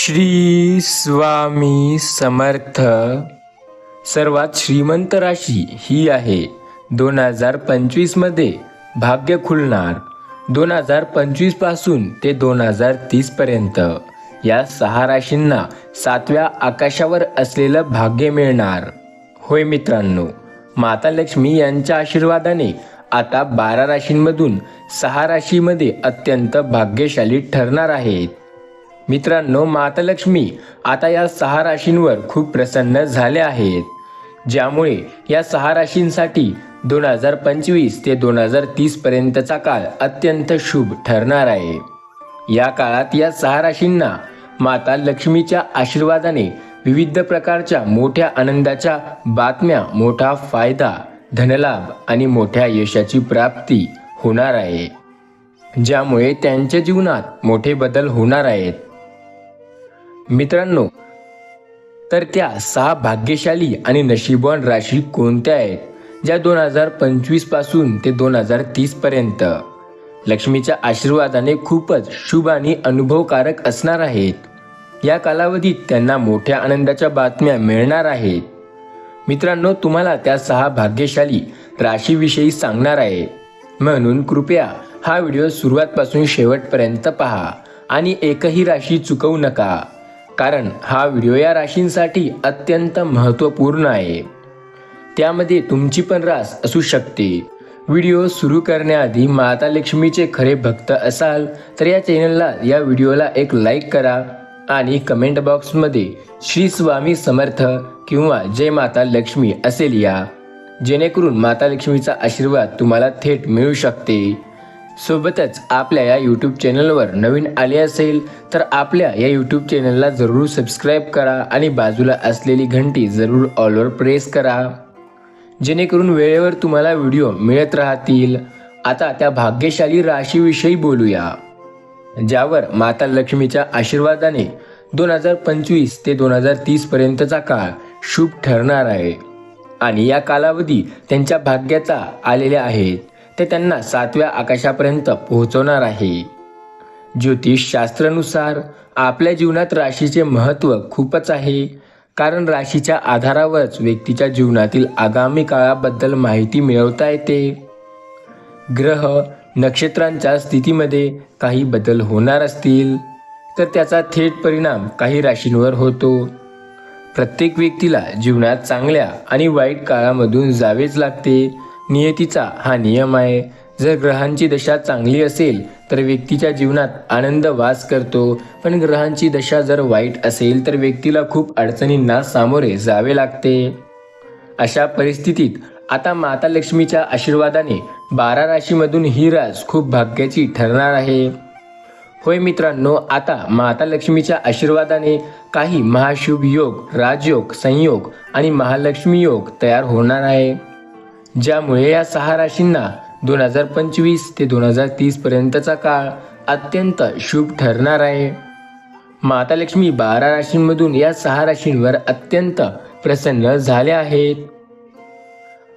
श्री स्वामी समर्थ. सर्वात श्रीमंत राशी ही आहे. दोन हजार पंचवीसमध्ये भाग्य खुलणार. दोन हजार पंचवीसपासून ते दोन हजार तीस पर्यंत. या सहा राशींना सातव्या आकाशावर असलेलं भाग्य मिळणार. होय मित्रांनो माता लक्ष्मी यांच्या आशीर्वादाने आता बारा राशींमधून सहा राशीमध्ये अत्यंत भाग्यशाली ठरणार आहेत. मित्रांनो माता लक्ष्मी आता या सहा राशींवर खूप प्रसन्न झाले आहेत. ज्यामुळे या सहा राशींसाठी दोन हजार पंचवीस ते दोन हजार तीस पर्यंतचा काळ अत्यंत शुभ ठरणार आहे. या काळात या सहा राशींना माता लक्ष्मीच्या आशीर्वादाने विविध प्रकारच्या मोठ्या आनंदाच्या बातम्या मोठा फायदा धनलाभ आणि मोठ्या यशाची प्राप्ती होणार आहे. ज्यामुळे त्यांच्या जीवनात मोठे बदल होणार आहेत. मित्रांनो तर त्या सहा भाग्यशाली आणि नशीबवान राशी कोणत्या आहेत? ज्या दोन हजार पंचवीसपासून ते दोन हजार तीस पर्यंत. लक्ष्मीच्या आशीर्वादाने खूपच शुभ आणि अनुभवकारक असणार आहेत. या कालावधीत त्यांना मोठ्या आनंदाच्या बातम्या मिळणार आहेत. मित्रांनो तुम्हाला त्या सहा भाग्यशाली राशीविषयी सांगणार आहे. म्हणून कृपया हा व्हिडिओ सुरुवातपासून शेवटपर्यंत पहा आणि एकही राशी चुकवू नका. कारण हा व्हिडिओ या राशींसाठी अत्यंत महत्त्वपूर्ण आहे. त्यामध्ये तुमची पण रास असू शकते. व्हिडिओ सुरू करण्याआधी माता लक्ष्मीचे खरे भक्त असाल तर या चॅनलला या व्हिडिओला एक लाईक करा आणि कमेंट बॉक्समध्ये श्री स्वामी समर्थ किंवा जय माता लक्ष्मी असे लिहा जेणेकरून माता लक्ष्मीचा आशीर्वाद तुम्हाला थेट मिळू शकते. सोबतच आपल्या या यूट्यूब चॅनलवर नवीन आले असेल तर आपल्या या यूट्यूब चॅनलला जरूर सबस्क्राईब करा आणि बाजूला असलेली घंटी जरूर ऑलवर प्रेस करा. जेणेकरून वेळेवर तुम्हाला व्हिडिओ मिळत राहतील. आता त्या भाग्यशाली राशीविषयी बोलूया. ज्यावर माता लक्ष्मीच्या आशीर्वादाने दोन हजार पंचवीस ते दोन हजार तीसपर्यंतचा काळ शुभ ठरणार आहे. आणि या कालावधी त्यांच्या भाग्याचा आलेल्या आहेत. ते त्यांना सातव्या आकाशापर्यंत पोहोचवणार आहे. ज्योतिषशास्त्रानुसार आपल्या जीवनात राशीचे महत्त्व खूपच आहे. कारण राशीच्या आधारावरच व्यक्तीच्या जीवनातील आगामी काळाबद्दल माहिती मिळवता येते. ग्रह नक्षत्रांच्या स्थितीमध्ये काही बदल होणार असतील तर त्याचा थेट परिणाम काही राशींवर होतो. प्रत्येक व्यक्तीला जीवनात चांगल्या आणि वाईट काळामधून जावेच लागते. नियतीचा हा नियम आहे. जर ग्रहांची दशा चांगली असेल तर व्यक्तीच्या जीवनात आनंद वास करतो. पण ग्रहांची दशा जर वाईट असेल तर व्यक्तीला खूप अडचणींना सामोरे जावे लागते. अशा परिस्थितीत आता माता लक्ष्मीच्या आशीर्वादाने बारा राशीमधून ही रास खूप भाग्याची ठरणार आहे. होय मित्रांनो आता माता लक्ष्मीच्या आशीर्वादाने काही महाशुभ योग राजयोग संयोग आणि महालक्ष्मी योग तयार होणार आहे. ज्यामुळे या सहा राशींना दोन हजार पंचवीस ते दोन हजार तीस पर्यंतचा काळ अत्यंत शुभ ठरणार आहे. माता लक्ष्मी बारा राशींमधून या सहा राशींवर अत्यंत प्रसन्न झाल्या आहेत.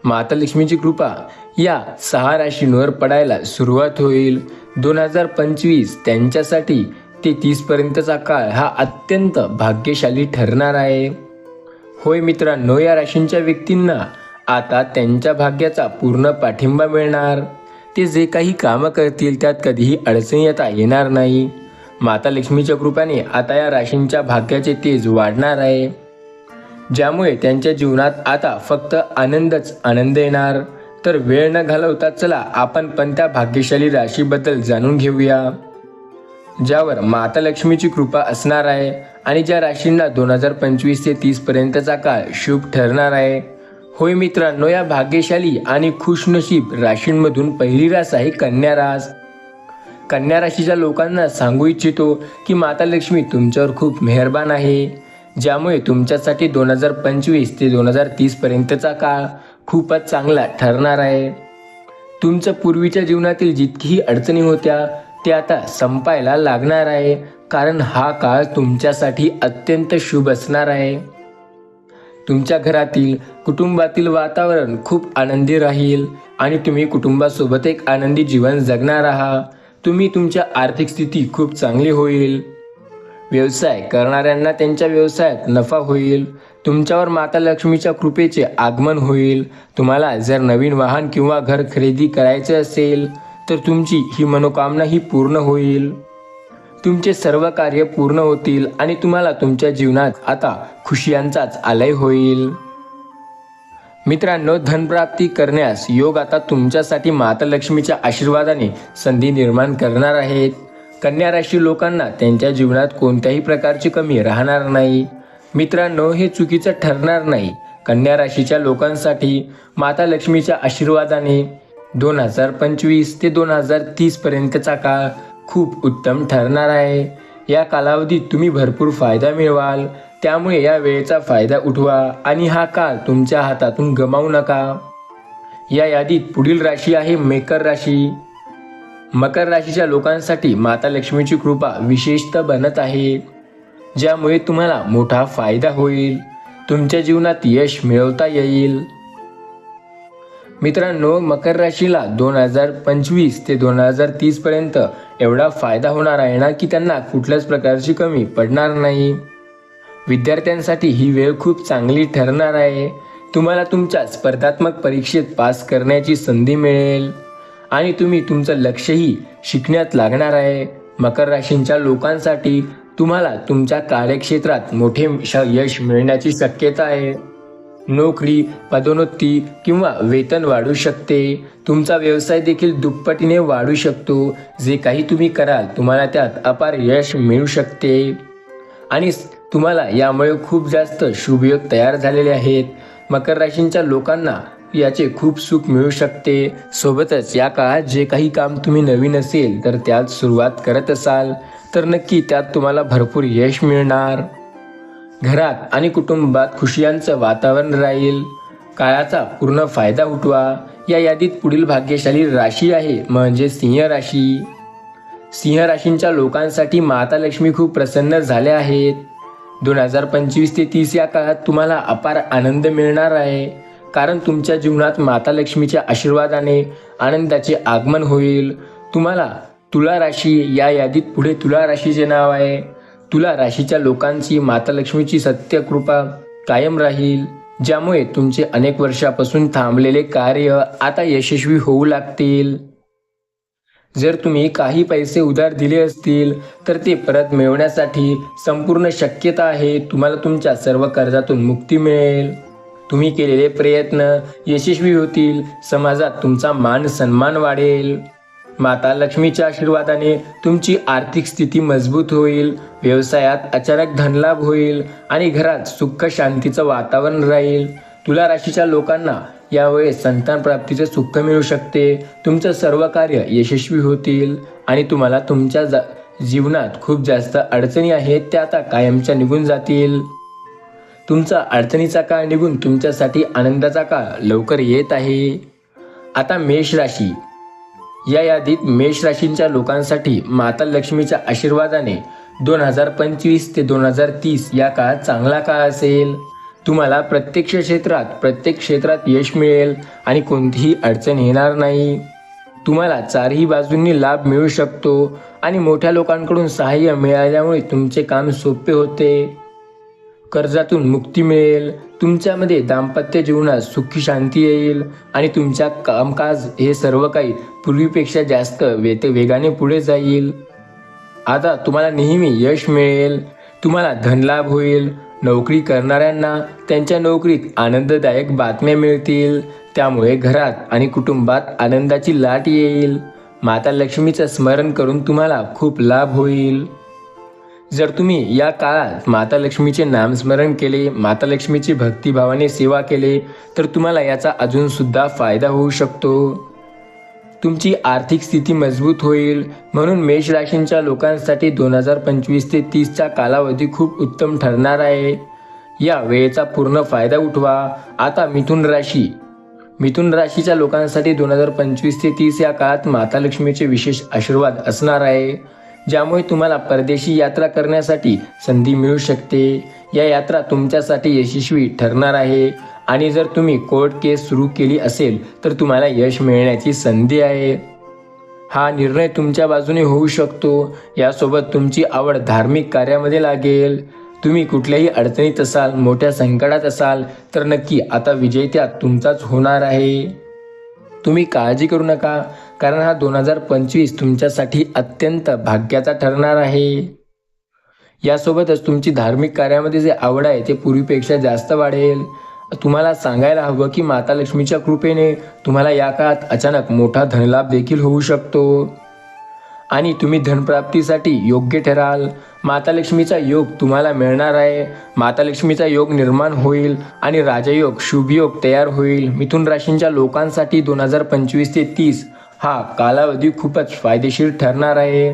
माता लक्ष्मीची कृपा या सहा राशींवर पडायला सुरुवात होईल. दोन हजार पंचवीस त्यांच्यासाठी ते तीस पर्यंतचा काळ हा अत्यंत भाग्यशाली ठरणार आहे. होय मित्रांनो या राशींच्या व्यक्तींना आता त्यांच्या भाग्याचा पूर्ण पाठिंबा मिळणार. ते जे काही कामं करतील त्यात कधीही अडचणी येता येणार नाही. माता लक्ष्मीच्या कृपाने आता या राशींच्या भाग्याचे तेज वाढणार आहे. ज्यामुळे त्यांच्या जीवनात आता फक्त आनंदच आनंद येणार. तर वेळ न घालवता चला आपण पण त्या भाग्यशाली राशीबद्दल जाणून घेऊया. ज्यावर माता लक्ष्मीची कृपा असणार आहे आणि ज्या राशींना दोन हजार पंचवीस ते तीसपर्यंतचा काळ शुभ ठरणार आहे. होय मित्रांनो या भाग्यशाली आणि खुशनशीब राशींमधून पहिली रास आहे कन्या रास. कन्या राशीच्या लोकांना सांगू इच्छितो की माता लक्ष्मी तुमच्यावर खूप मेहरबान आहे ज्यामुळे तुमच्यासाठी दोन हजार पंचवीस ते दोन हजार तीस पर्यंतचा काळ खूपच चांगला ठरणार आहे. तुमच्या पूर्वीच्या जीवनातील जितकीही अडचणी होत्या ते आता संपायला लागणार आहे कारण हा काळ तुमच्यासाठी अत्यंत शुभ असणार आहे. तुमच्या घरातील कुटुंबातील वातावरण खूप आनंदी राहील आणि तुम्ही कुटुंबासोबत एक आनंदी जीवन जगणार आहात. तुम्ही तुमच्या आर्थिक स्थिती खूप चांगली होईल. व्यवसाय करणाऱ्यांना त्यांच्या व्यवसायात नफा होईल. तुमच्यावर माता लक्ष्मीच्या कृपेचे आगमन होईल. तुम्हाला जर नवीन वाहन किंवा घर खरेदी करायचे असेल तर तुमची ही मनोकामना ही पूर्ण होईल. तुमचे सर्व कार्य पूर्ण होतील आणि तुम्हाला तुमच्या जीवनात आता खुशियांचाच आलय होईल. मित्रांनो धनप्राप्ती करण्यास योग आता तुमच्यासाठी माता लक्ष्मीच्या आशीर्वादाने संधी निर्माण करणार आहेत. कन्या राशी लोकांना त्यांच्या जीवनात कोणत्याही प्रकारची कमी राहणार नाही. मित्रांनो हे चुकीचं ठरणार नाही. कन्या राशीच्या लोकांसाठी माता लक्ष्मीच्या आशीर्वादाने दोन हजार पंचवीस ते दोन हजार तीसपर्यंतचा काळ खूप उत्तम ठरणार आहे. या कालावधीत तुम्ही भरपूर फायदा मिळवाल. त्यामुळे या वेळेचा फायदा उठवा आणि हा काळ तुमच्या हातातून गमावू नका. या यादीत पुढील राशी आहे मेकर राशी. मकर राशीच्या लोकांसाठी माता लक्ष्मीची कृपा विशेषतः बनत आहे. ज्यामुळे तुम्हाला मोठा फायदा होईल. तुमच्या जीवनात यश मिळवता येईल. मित्रांनो मकर राशीला दोन हजार पंचवीस ते दोन हजार तीस पर्यंत एवढा फायदा होणार आहे ना की त्यांना कुठल्याच प्रकारची कमी पडणार नाही? विद्यार्थ्यांसाठी ही वेळ खूप चांगली ठरणार आहे. तुम्हाला तुमच्या स्पर्धात्मक परीक्षेत पास करण्याची संधी मिळेल. आणि तुम्ही तुमचं लक्षही शिकण्यात लागणार आहे. मकर राशींच्या लोकांसाठी तुम्हाला तुमच्या कार्यक्षेत्रात मोठे श- यश मिळण्याची शक्यता आहे. नोकरी पदोन्नती किंवा वेतन वाढू शकते. तुमचा व्यवसाय देखील दुप्पटीने वाढू शकतो. जे काही तुम्ही कराल तुम्हाला त्यात अपार यश मिळू शकते. आणि तुम्हाला यामुळे खूप जास्त शुभयोग तयार झालेले आहेत. मकर राशींच्या लोकांना याचे खूप सुख मिळू शकते. सोबतच या काळात जे काही काम तुम्ही नवीन असेल तर त्यात सुरुवात करत असाल. तर नक्की त्यात तुम्हाला भरपूर यश मिळणार. घरात आणि कुटुंबात खुशियांचं वातावरण राहील. काळाचा पूर्ण फायदा उठवा. या यादीत पुढील भाग्यशाली राशी आहे म्हणजे सिंह राशी. सिंह राशींच्या लोकांसाठी माता लक्ष्मी खूप प्रसन्न झाल्या आहेत. दोन हजार पंचवीस ते तीस या काळात तुम्हाला अपार आनंद मिळणार आहे. कारण तुमच्या जीवनात माता लक्ष्मीच्या आशीर्वादाने आनंदाचे आगमन होईल. तुम्हाला तुला राशी या यादीत पुढे तुला राशीचे नाव आहे. तुला राशीच्या लोकांची माता लक्ष्मीची सत्य कृपा कायम राहील ज्यामुळे तुमचे अनेक वर्षापासून थांबलेले कार्य आता यशस्वी होऊ लागतील. जर तुम्ही काही पैसे उधार दिले असतील तर ते परत मिळवण्यासाठी संपूर्ण शक्यता आहे तुम्हाला तुमच्या सर्व कर्जातून मुक्ती मिळेल. तुम्ही केलेले प्रयत्न यशस्वी होतील समाजात तुमचा मान सन्मान वाढेल. माता लक्ष्मीच्या आशीर्वादाने तुमची आर्थिक स्थिती मजबूत होईल व्यवसायात अचानक धनलाभ होईल आणि घरात सुख शांतीचं वातावरण राहील. तुला राशीच्या लोकांना यावेळेस संतान प्राप्तीचे सुख मिळू शकते. तुमचं सर्व कार्य यशस्वी होतील आणि तुम्हाला तुमच्या जा जीवनात खूप जास्त अडचणी आहेत त्या आता कायमच्या निघून जातील. तुमचा अडचणीचा काळ निघून तुमच्यासाठी आनंदाचा काळ लवकर येत आहे. आता मेष राशी. या यादीत मेष राशींच्या लोकांसाठी माता लक्ष्मीच्या आशीर्वादाने दोन हजार पंचवीस ते दोन हजार तीस या काळात चांगला काळ असेल. तुम्हाला प्रत्येक क्षेत्रात प्रत्येक क्षेत्रात यश मिळेल आणि कोणतीही अडचण येणार नाही. तुम्हाला चारही बाजूंनी लाभ मिळू शकतो आणि मोठ्या लोकांकडून सहाय्य मिळाल्यामुळे तुमचे काम सोपे होते. कर्जातून मुक्ती मिळेल. तुमच्यामध्ये दाम्पत्य जीवनात सुखी शांती येईल आणि तुमच्या कामकाज हे सर्व काही पूर्वीपेक्षा जास्त वेते वेगाने पुढे जाईल. आता तुम्हाला नेहमी यश मिळेल. तुम्हाला धनलाभ होईल. नोकरी करणाऱ्यांना त्यांच्या नोकरीत आनंददायक बातम्या मिळतील. त्यामुळे घरात आणि कुटुंबात आनंदाची लाट येईल. माता लक्ष्मीचं स्मरण करून तुम्हाला खूप लाभ होईल. जर तुम्ही या काळात माता लक्ष्मीचे नामस्मरण केले माता लक्ष्मीची भक्तिभावाने सेवा केले तर तुम्हाला याचा अजून सुद्धा फायदा होऊ शकतो. तुमची आर्थिक स्थिती मजबूत होईल. म्हणून मेष राशींच्या लोकांसाठी दोन हजार पंचवीस ते तीसचा कालावधी खूप उत्तम ठरणार आहे. या वेळेचा पूर्ण फायदा उठवा. आता मिथुन राशी. मिथुन राशीच्या लोकांसाठी दोन हजार पंचवीस ते तीस या काळात माता लक्ष्मीचे विशेष आशीर्वाद असणार आहे. ज्यामुळे तुम्हाला परदेशी यात्रा करण्यासाठी संधी मिळू शकते. या यात्रा तुमच्यासाठी यशस्वी ठरणार आहे. आणि जर तुम्ही कोर्ट केस सुरू केली असेल तर तुम्हाला यश मिळण्याची संधी आहे. हा निर्णय तुमच्या बाजूने होऊ शकतो. यासोबत तुमची आवड धार्मिक कार्यामध्ये लागेल. तुम्ही कुठल्याही अडचणीत असाल मोठ्या संकटात असाल तर नक्की आता विजेत्या तुमचाच होणार आहे. तुम्ही काळजी करू नका. कारण हा दोन हजार पंचवीस तुमच्यासाठी अत्यंत भाग्याचा ठरणार आहे. यासोबतच तुमची धार्मिक कार्यामध्ये जे आवड आहे ते पूर्वीपेक्षा जास्त वाढेल. तुम्हाला सांगायला हवं की माता लक्ष्मीच्या कृपेने तुम्हाला या काळात अचानक मोठा धनलाभ देखील होऊ शकतो. आणि तुम्ही धनप्राप्तीसाठी योग्य ठराल. माता लक्ष्मीचा योग तुम्हाला मिळणार आहे. माता लक्ष्मीचा योग निर्माण होईल आणि राजयोग शुभयोग तयार होईल. मिथुन राशींच्या लोकांसाठी दोन हजार पंचवीस ते तीस हा कालावधी खूपच फायदेशीर ठरणार आहे.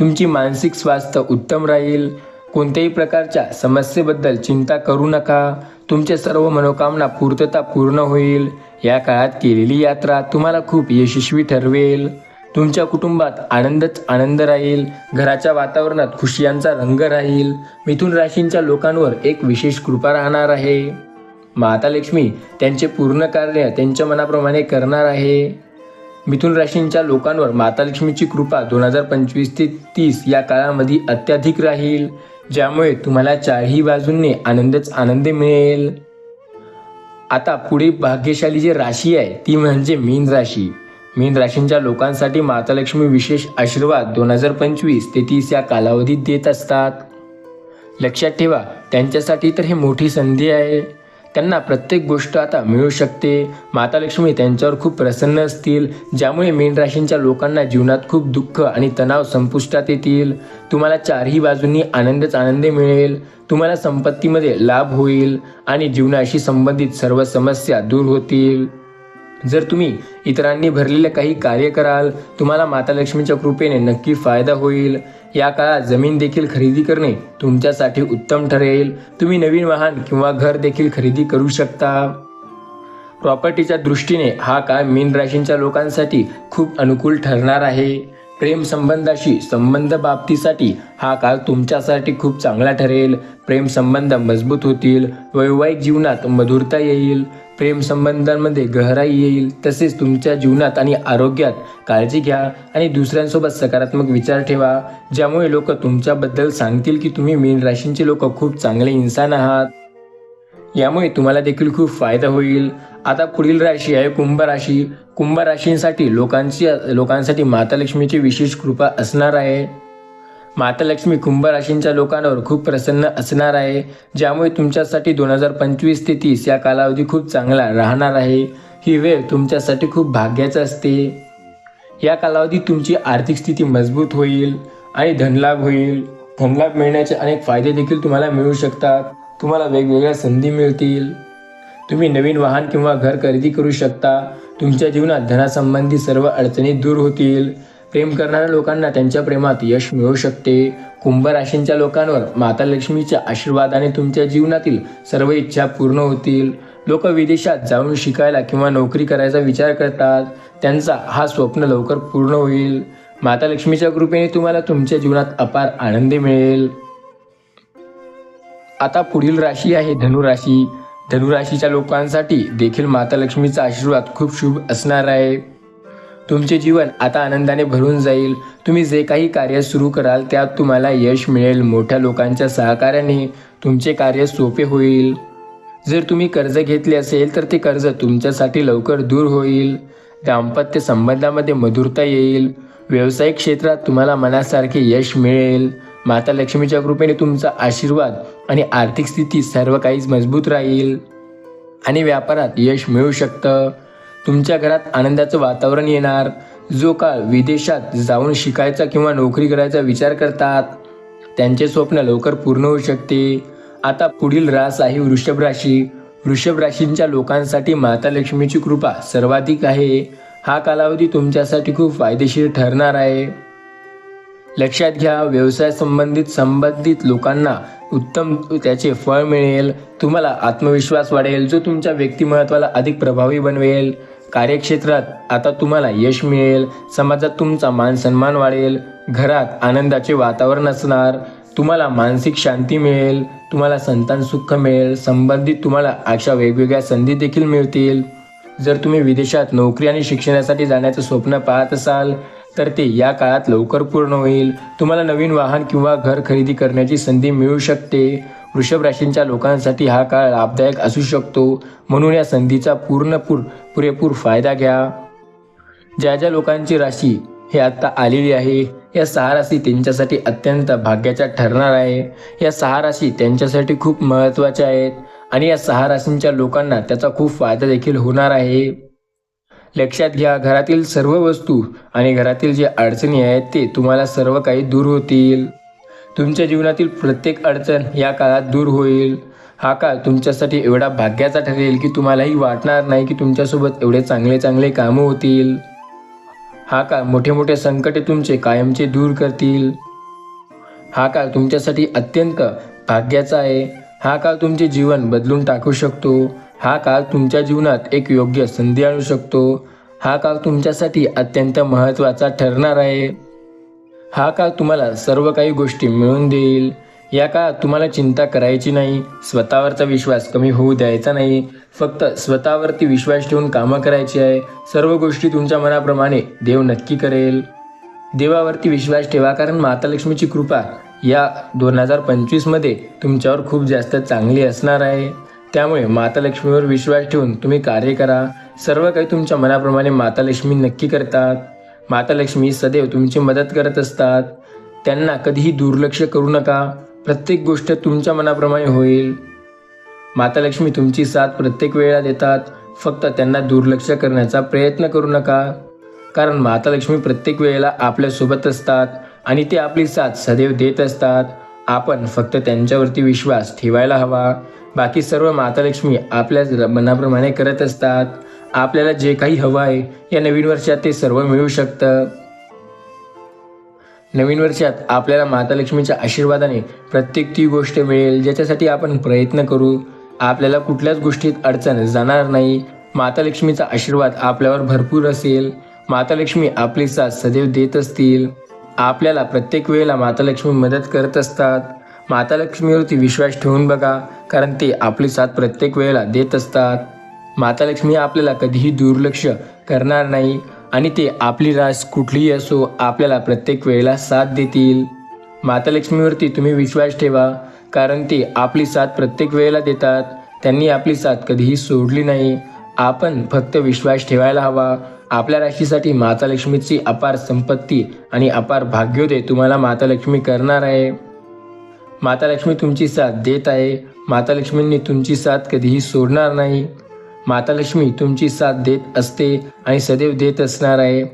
तुमची मानसिक स्वास्थ्य उत्तम राहील. कोणत्याही प्रकारच्या समस्येबद्दल चिंता करू नका. तुमचे सर्व मनोकामना पूर्तता पूर्ण होईल. या काळात केलेली यात्रा तुम्हाला खूप यशस्वी ठरवेल. तुमच्या कुटुंबात आनंदच आनंद राहील. घराच्या वातावरणात खुशियांचा रंग राहील. मिथुन राशींच्या लोकांवर एक विशेष कृपा राहणार आहे. माता लक्ष्मी त्यांचे पूर्ण कार्य त्यांच्या मनाप्रमाणे करणार आहे. मिथुन राशींच्या लोकांवर मातालक्ष्मीची कृपा दोन हजार पंचवीस ते तीस या काळामध्ये अत्याधिक राहील ज्यामुळे तुम्हाला चारही बाजूंनी आनंदच आनंद मिळेल. आता पुढे भाग्यशाली जी राशी आहे ती म्हणजे मीन राशी. मीन राशींच्या लोकांसाठी मातालक्ष्मी विशेष आशीर्वाद दोन हजार पंचवीस ते तीस या कालावधीत देत असतात. लक्षात ठेवा त्यांच्यासाठी तर हे मोठी संधी आहे. त्यांना प्रत्येक गोष्ट आता मिळू शकते. माता लक्ष्मी त्यांच्यावर खूप प्रसन्न असतील ज्यामुळे मीन राशींच्या लोकांना जीवनात खूप दुःख आणि तणाव संपुष्टात येतील. तुम्हाला चारही बाजूंनी आनंदच आनंद मिळेल. तुम्हाला संपत्तीमध्ये लाभ होईल आणि जीवनाशी संबंधित सर्व समस्या दूर होतील. जर तुम्ही इतरांनी भरलेले काही कार्य कराल तुम्हाला माता लक्ष्मीच्या कृपेने नक्की फायदा होईल. या काळात जमीन देखील खरेदी करणे तुमच्यासाठी उत्तम ठरेल. तुम्ही नवीन वाहन किंवा घर देखील खरेदी करू शकता. प्रॉपर्टीच्या दृष्टीने हा काळ मीन राशींच्या लोकांसाठी खूप अनुकूल ठरणार आहे. प्रेम संबंधाशी संबंध बाबतीसाठी हा काळ तुमच्यासाठी खूप चांगला ठरेल. प्रेम संबंध मजबूत होतील. वैवाहिक जीवनात मधुरता येईल. प्रेम संबंधांमध्ये गहराई येईल. तसेच तुमच्या जीवनात आणि आरोग्यात काळजी घ्या आणि दुसऱ्यांसोबत सकारात्मक विचार ठेवा ज्यामुळे लोक तुमच्याबद्दल सांगतील की तुम्ही मीन राशींचे लोक खूप चांगले इन्सान आहात. यामुळे तुम्हाला देखील खूप फायदा होईल. आता पुढील राशी आहे कुंभ राशी. कुंभ राशींसाठी लोकांची लोकांसाठी माता लक्ष्मीची विशेष कृपा असणार आहे. माता लक्ष्मी कुंभ राशींच्या लोकांवर खूप प्रसन्न असणार आहे. ज्यामुळे तुमच्यासाठी दोन हजार पंचवीस ते तीस या कालावधी खूप चांगला राहणार आहे. ही वेळ तुमच्यासाठी खूप भाग्याचं असते. या कालावधीत तुमची आर्थिक स्थिती मजबूत होईल आणि धनलाभ होईल. धनलाभ मिळण्याचे अनेक फायदे देखील तुम्हाला मिळू शकतात. तुम्हाला वेगवेगळ्या संधी मिळतील. तुम्ही नवीन वाहन किंवा घर खरेदी करू शकता. तुमच्या जीवनात धनासंबंधी सर्व अडचणी दूर होतील. प्रेम करणाऱ्या लोकांना त्यांच्या प्रेमात यश मिळू शकते. कुंभ राशींच्या लोकांवर माता लक्ष्मीच्या आशीर्वादाने तुमच्या जीवनातील सर्व इच्छा पूर्ण होतील. लोक विदेशात जाऊन शिकायला किंवा नोकरी करायचा विचार करतात. त्यांचा हा स्वप्न लवकर पूर्ण होईल. माता लक्ष्मीच्या कृपेने तुम्हाला तुमच्या जीवनात अपार आनंद मिळेल. आता पुढील राशी आहे धनुराशी. धनुराशीच्या लोकांसाठी देखील माता लक्ष्मीचा आशीर्वाद खूप शुभ असणार आहे. तुमचे जीवन आता आनंदाने भरून जाईल. तुम्ही जे काही कार्य सुरू कराल त्यात तुम्हाला यश मिळेल. मोठ्या लोकांच्या सहकार्याने तुमचे कार्य सोपे होईल. जर तुम्ही कर्ज घेतले असेल तर ते कर्ज तुमच्यासाठी लवकर दूर होईल. दाम्पत्य संबंधामध्ये मधुरता येईल. व्यावसायिक क्षेत्रात तुम्हाला मनासारखे यश मिळेल. माता लक्ष्मीच्या कृपेने तुमचा आशीर्वाद आणि आर्थिक स्थिती सर्व काहीच मजबूत राहील. आणि व्यापारात यश मिळू शकतं. तुमच्या घरात आनंदाचं वातावरण येणार. जो काळ विदेशात जाऊन शिकायचा किंवा नोकरी करायचा विचार करतात त्यांचे स्वप्न लवकर पूर्ण होऊ शकते. आता पुढील रास आहे वृषभ राशी. वृषभ राशींच्या लोकांसाठी माता लक्ष्मीची कृपा सर्वाधिक आहे. हा कालावधी तुमच्यासाठी खूप फायदेशीर ठरणार आहे. लक्षात घ्या व्यवसाय संबंधित संबंधित लोकांना उत्तम त्याचे फळ मिळेल तुम्हाला आत्मविश्वास वाढेल जो तुमच्या व्यक्तिमत्वाला अधिक प्रभावी बनवेल. कार्यक्षेत्रात आता तुम्हाला यश मिळेल समाजात तुमचा मान सन्मान वाढेल घरात आनंदाचे वातावरण असणार तुम्हाला मानसिक शांती मिळेल तुम्हाला संतान सुख मिळेल संबंधित तुम्हाला अशा वेगवेगळ्या संधी देखील मिळतील. जर तुम्ही विदेशात नोकरी आणि शिक्षणासाठी जाण्याचं स्वप्न पाहत असाल तर ते या काळात लवकर पूर्ण होईल. तुम्हाला नवीन वाहन किंवा घर खरेदी करण्याची संधी मिळू शकते. वृषभ राशींच्या लोकांसाठी हा काळ लाभदायक असू शकतो. म्हणून या संधीचा पूर्णपूर पुरेपूर फायदा घ्या. ज्या ज्या लोकांची राशी हे आत्ता आलेली आहे या सहा राशी त्यांच्यासाठी अत्यंत भाग्याच्या ठरणार आहे. या सहा राशी त्यांच्यासाठी खूप महत्त्वाच्या आहेत. आणि या सहा राशींच्या लोकांना त्याचा खूप फायदा देखील होणार आहे. लक्षात घ्या घरातील सर्व वस्तू आणि घरातील जे अडचणी आहेत ते तुम्हाला सर्व काही दूर होतील. तुमच्या जीवनातील प्रत्येक अडचण या काळात दूर होईल. हा काळ तुमच्यासाठी एवढा भाग्याचा ठरेल की तुम्हालाही वाटणार नाही की तुमच्यासोबत एवढे चांगले चांगले कामं होतील. हा काळ मोठे मोठे संकटे तुमचे कायमचे दूर करतील. हा काळ तुमच्यासाठी अत्यंत भाग्याचा आहे. हा काळ तुमचे जीवन बदलून टाकू शकतो. हा काळ तुमच्या जीवनात एक योग्य संधी आणू शकतो. हा काळ तुमच्यासाठी अत्यंत महत्त्वाचा ठरणार आहे. हा काळ तुम्हाला सर्व काही गोष्टी मिळवून देईल. या काळात तुम्हाला चिंता करायची नाही. स्वतःवरचा विश्वास कमी होऊ द्यायचा नाही. फक्त स्वतःवरती विश्वास ठेवून कामं करायची आहे. सर्व गोष्टी तुमच्या मनाप्रमाणे देव नक्की करेल. देवावरती विश्वास ठेवा कारण माता लक्ष्मीची कृपा या दोन हजार पंचवीसमध्ये तुमच्यावर खूप जास्त चांगली असणार आहे. त्यामुळे माता लक्ष्मीवर विश्वास ठेवून तुम्ही कार्य करा. सर्व काही तुमच्या मनाप्रमाणे माता लक्ष्मी नक्की करतात. माता लक्ष्मी सदैव तुमची मदत करत असतात. त्यांना कधीही दुर्लक्ष करू नका. प्रत्येक गोष्ट तुमच्या मनाप्रमाणे होईल. माता लक्ष्मी तुमची साथ प्रत्येक वेळेला देतात. फक्त त्यांना दुर्लक्ष करण्याचा प्रयत्न करू नका. कारण माता लक्ष्मी प्रत्येक वेळेला आपल्यासोबत असतात आणि ते आपली साथ सदैव देत असतात. आपण फक्त त्यांच्यावरती विश्वास ठेवायला हवा. बाकी सर्व माता लक्ष्मी आपल्या मनाप्रमाणे करत असतात. आपल्याला जे काही हवं आहे या नवीन वर्षात ते सर्व मिळू शकतं. नवीन वर्षात आपल्याला माता लक्ष्मीच्या आशीर्वादाने प्रत्येक ती गोष्ट मिळेल ज्याच्यासाठी आपण प्रयत्न करू. आपल्याला कुठल्याच गोष्टीत अडचण जाणार नाही. माता लक्ष्मीचा आशीर्वाद आपल्यावर भरपूर असेल. माता लक्ष्मी आपली साथ सदैव देत असतील. आपल्याला प्रत्येक वेळेला माता लक्ष्मी मदत करत असतात. माता लक्ष्मीवरती विश्वास ठेवून बघा कारण ते आपली साथ प्रत्येक वेळेला देत असतात. माता लक्ष्मी आपल्याला कधीही दुर्लक्ष करणार नाही आणि ते आपली रास कुठलीही असो आपल्याला प्रत्येक वेळेला साथ देतील. माता लक्ष्मीवरती तुम्ही विश्वास ठेवा कारण ते आपली साथ प्रत्येक वेळेला देतात. त्यांनी आपली साथ कधीही सोडली नाही. आपण फक्त विश्वास ठेवायला हवा. आपल्या राशीसाठी माता लक्ष्मीची अपार संपत्ती आणि अपार भाग्योदय तुम्हाला माता लक्ष्मी करणार आहे. माता लक्ष्मी तुमची साथ देत आहे. माता लक्ष्मींनी तुमची साथ कधीही सोडणार नाही. माता लक्ष्मी तुमची साथ देत असते आणि सदैव देत असणार आहे.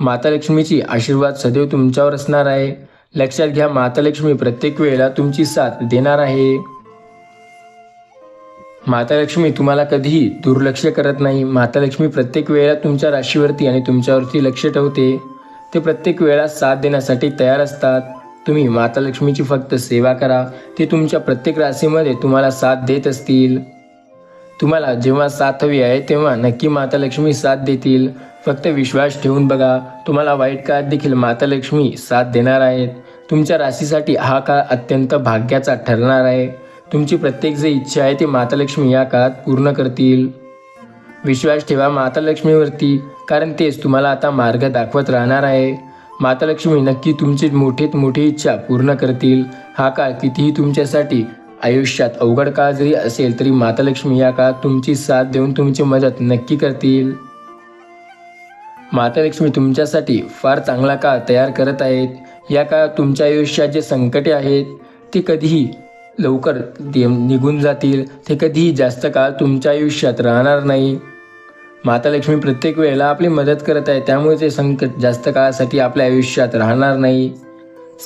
माता लक्ष्मीची आशीर्वाद सदैव तुमच्यावर असणार आहे. लक्षात घ्या माता लक्ष्मी प्रत्येक वेळेला तुमची साथ देणार आहे. माता लक्ष्मी तुम्हाला कधीही दुर्लक्ष करत नाही. माता लक्ष्मी प्रत्येक वेळेला तुमच्या राशीवरती आणि तुमच्यावरती लक्ष ठेवते. ते प्रत्येक वेळेला साथ देण्यासाठी तयार असतात. तुम्ही माता लक्ष्मीची फक्त सेवा करा. ते तुमच्या प्रत्येक राशीमध्ये तुम्हाला साथ देत असतील. तुम्हाला जेव्हा साथ हवी आहे तेव्हा नक्की माता लक्ष्मी साथ देतील. फक्त विश्वास ठेवून बघा तुम्हाला वाईट काळात देखील माता लक्ष्मी साथ देणार आहेत. तुमच्या राशीसाठी हा काळ अत्यंत भाग्याचा ठरणार आहे. तुमची प्रत्येक जी इच्छा आहे ती माता लक्ष्मी या काळात पूर्ण करतील. विश्वास ठेवा माता लक्ष्मीवरती कारण तेच तुम्हाला आता मार्ग दाखवत राहणार आहे. माता लक्ष्मी नक्की तुमची मोठीत मोठी इच्छा पूर्ण करतील. हा काळ कितीही तुमच्यासाठी आयुष्यात अवघड काळ जरी असेल तरी माता लक्ष्मी या काळात तुमची साथ देऊन तुमची मदत नक्की करतील. माता लक्ष्मी तुमच्यासाठी फार चांगला काळ तयार करत आहेत. या काळात तुमच्या आयुष्यात जे संकटे आहेत ते कधीही लवकर दे- निघून जातील. ते कधीही जास्त काळ तुमच्या आयुष्यात राहणार नाही. माता लक्ष्मी प्रत्येक वेळेला आपली मदत करत आहे. त्यामुळे ते संकट जास्त काळासाठी आपल्या आयुष्यात राहणार नाही.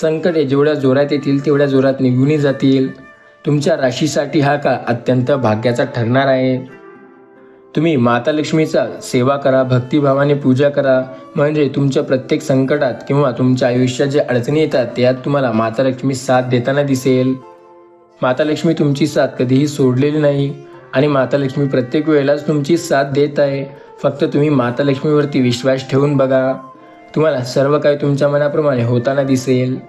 संकटे जेवढ्या जोरात येतील तेवढ्या जोरात निघूनही जातील. तुमच्या राशीसाठी हा काळ अत्यंत भाग्याचा ठरणार आहे. तुम्ही माता लक्ष्मीचा सेवा करा भक्तिभावाने पूजा करा. म्हणजे तुमच्या प्रत्येक संकटात किंवा तुमच्या आयुष्यात जे अडचणी येतात त्यात तुम्हाला माता लक्ष्मी साथ देताना दिसेल. माता लक्ष्मी तुमची साथ कधीही सोडलेली नाही. आणि माता लक्ष्मी प्रत्येक वेळेलाच तुमची साथ देत आहे. फक्त तुम्ही माता लक्ष्मीवरती विश्वास ठेवून बघा. तुम्हाला सर्व काही तुमच्या मनाप्रमाणे होताना दिसेल.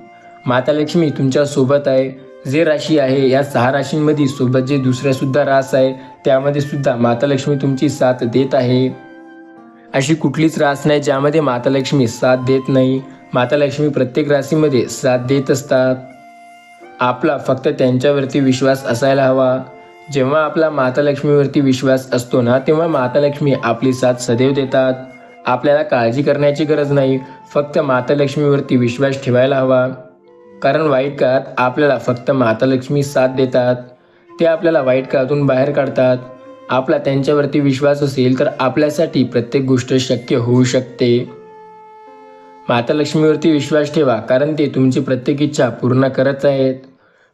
माता लक्ष्मी तुमच्यासोबत आहे. जे राशी आहे या सहा राशींमध्ये सोबत जे दुसऱ्यासुद्धा रास आहे त्यामध्ये सुद्धा माता लक्ष्मी तुमची साथ देत आहे. अशी कुठलीच रास नाही ज्यामध्ये माता लक्ष्मी साथ देत नाही. माता लक्ष्मी प्रत्येक राशीमध्ये साथ देत असतात. आपला फक्त त्यांच्यावरती विश्वास असायला हवा. जेव्हा आपला माता लक्ष्मीवरती विश्वास असतो ना तेव्हा माता लक्ष्मी आपली साथ सदैव देतात. आपल्याला काळजी करण्याची गरज नाही फक्त माता लक्ष्मीवरती विश्वास ठेवायला हवा. कारण वाईट काळात आपल्याला फक्त माता लक्ष्मी साथ देतात. ते आपल्याला वाईट काळातून बाहेर काढतात. आपला त्यांच्यावरती विश्वास असेल तर आपल्यासाठी प्रत्येक गोष्ट शक्य होऊ शकते. माता लक्ष्मीवरती विश्वास ठेवा कारण ते तुमची प्रत्येक इच्छा पूर्ण करत आहेत.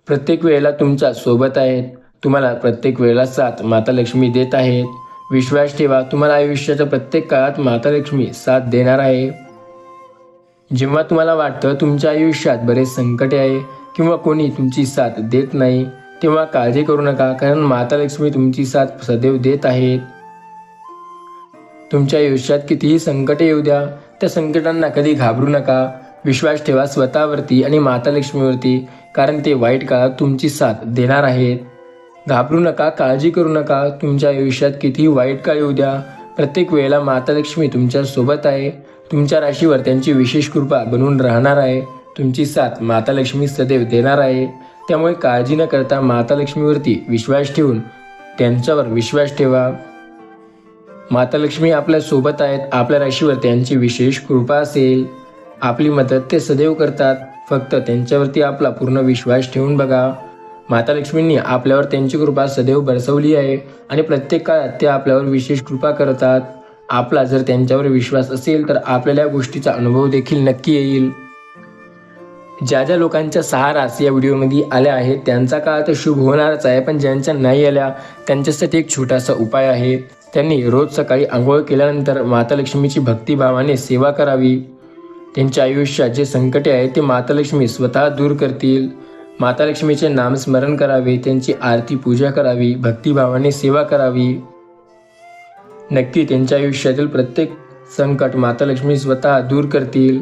प्रत्येक वेळेला तुमच्यासोबत आहेत. तुम्हाला प्रत्येक वेळेला साथ माता लक्ष्मी देत आहेत. विश्वास ठेवा तुम्हाला आयुष्याच्या प्रत्येक काळात माता लक्ष्मी साथ देणार आहे. जेव्हा तुम्हाला वाटतं तुमच्या आयुष्यात बरेच संकटे आहे किंवा कोणी तुमची साथ देत नाही तेव्हा काळजी करू नका कारण माता लक्ष्मी तुमची साथ सदैव देत आहेत. तुमच्या आयुष्यात कितीही संकटे येऊ द्या त्या संकटांना कधी घाबरू नका. विश्वास ठेवा स्वतःवरती आणि माता लक्ष्मीवरती कारण ते वाईट काळात तुमची साथ देणार आहेत. घाबरू नका काळजी करू नका. तुमच्या आयुष्यात कितीही वाईट काळ येऊ द्या प्रत्येक वेळेला माता लक्ष्मी तुमच्यासोबत आहे. तुमच्या राशीवर त्यांची विशेष कृपा बनून राहणार आहे. तुमची साथ माता लक्ष्मी सदैव देणार आहे. त्यामुळे काळजी न करता माता लक्ष्मीवरती विश्वास ठेवून त्यांच्यावर विश्वास ठेवा. माता लक्ष्मी आपल्यासोबत आहेत. आपल्या राशीवर त्यांची विशेष कृपा असेल. आपली मदत ते सदैव करतात. फक्त त्यांच्यावरती आपला पूर्ण विश्वास ठेवून बघा. माता लक्ष्मींनी आपल्यावर त्यांची कृपा सदैव बरसवली आहे आणि प्रत्येक काळात ते आपल्यावर विशेष कृपा करतात. आपला जर त्यांच्यावर विश्वास असेल तर आपल्याला या गोष्टीचा अनुभव देखील नक्की येईल. ज्या ज्या लोकांच्या सहा रास या व्हिडिओमध्ये आल्या आहेत त्यांचा काळ तर शुभ होणारच आहे पण ज्यांच्या नाही आल्या त्यांच्यासाठी एक छोटासा उपाय आहे. त्यांनी रोज सकाळी आंघोळ केल्यानंतर माता लक्ष्मीची भक्तिभावाने सेवा करावी. त्यांच्या आयुष्यात जे संकटे आहेत ते माता लक्ष्मी स्वतः दूर करतील. माता लक्ष्मीचे नामस्मरण करावे त्यांची आरती पूजा करावी भक्तिभावाने सेवा करावी. नक्की त्यांच्या आयुष्यातील प्रत्येक संकट माता लक्ष्मी स्वतः दूर करतील.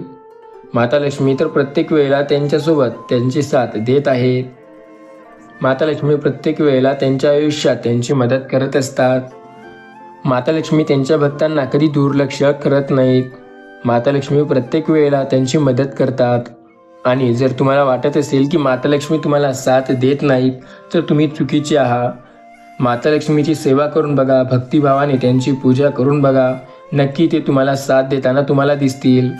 माता लक्ष्मी तर प्रत्येक वेळेला त्यांच्यासोबत त्यांची साथ देत आहेत माता लक्ष्मी प्रत्येक वेळेला त्यांच्या आयुष्यात त्यांची मदत करत असतात. माता लक्ष्मी त्यांच्या भक्तांना कधी दुर्लक्ष करत नाहीत. माता लक्ष्मी प्रत्येक वेळेला त्यांची मदत करतात. आणि जर तुम्हाला वाटत असेल की माता लक्ष्मी तुम्हाला साथ देत नाहीत तर तुम्ही चुकीचे आहात माता लक्ष्मीची सेवा करून बघा भक्तिभावाने त्यांची पूजा करून बघा. नक्की ते तुम्हाला साथ देताना तुम्हाला दिसतील.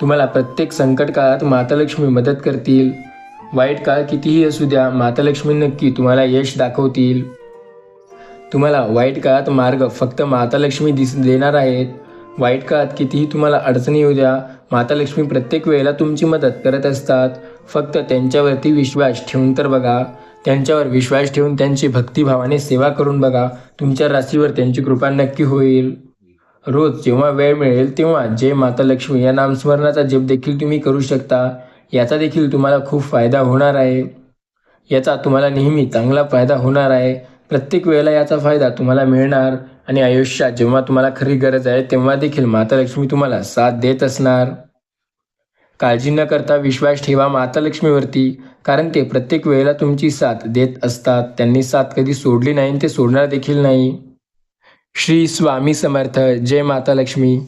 तुम्हाला प्रत्येक संकट काळात माता लक्ष्मी मदत करतील. वाईट काळ कितीही असू द्या माता लक्ष्मी नक्की तुम्हाला यश दाखवतील. तुम्हाला वाईट काळात मार्ग फक्त माता लक्ष्मी दिस देणार आहेत. वाईट काळात कितीही तुम्हाला अडचणी येऊ द्या माता लक्ष्मी प्रत्येक वेळेला तुमची मदत करत असतात. फक्त त्यांच्यावरती विश्वास ठेवून तर बघा. त्यांच्यावर विश्वास ठेवून त्यांची भक्तिभावाने सेवा करून बघा. तुमच्या राशीवर त्यांची कृपा नक्की होईल. रोज जेव्हा वेळ मिळेल तेव्हा जय माता लक्ष्मी या नामस्मरणाचा जप देखील तुम्ही करू शकता. याचा देखील तुम्हाला खूप फायदा होणार आहे. याचा तुम्हाला नेहमी चांगला फायदा होणार आहे. प्रत्येक वेळेला याचा फायदा तुम्हाला मिळणार. आणि आयुष्यात जेव्हा तुम्हाला खरी गरज आहे तेव्हा देखील माता लक्ष्मी तुम्हाला साथ देत असणार. काळजी न करता विश्वास ठेवा माता लक्ष्मीवरती कारण ते प्रत्येक वेळेला तुमची साथ देत असतात. त्यांनी साथ कधी सोडली नाही आणि ते सोडणार देखील नाही. श्री स्वामी समर्थ. जय माता लक्ष्मी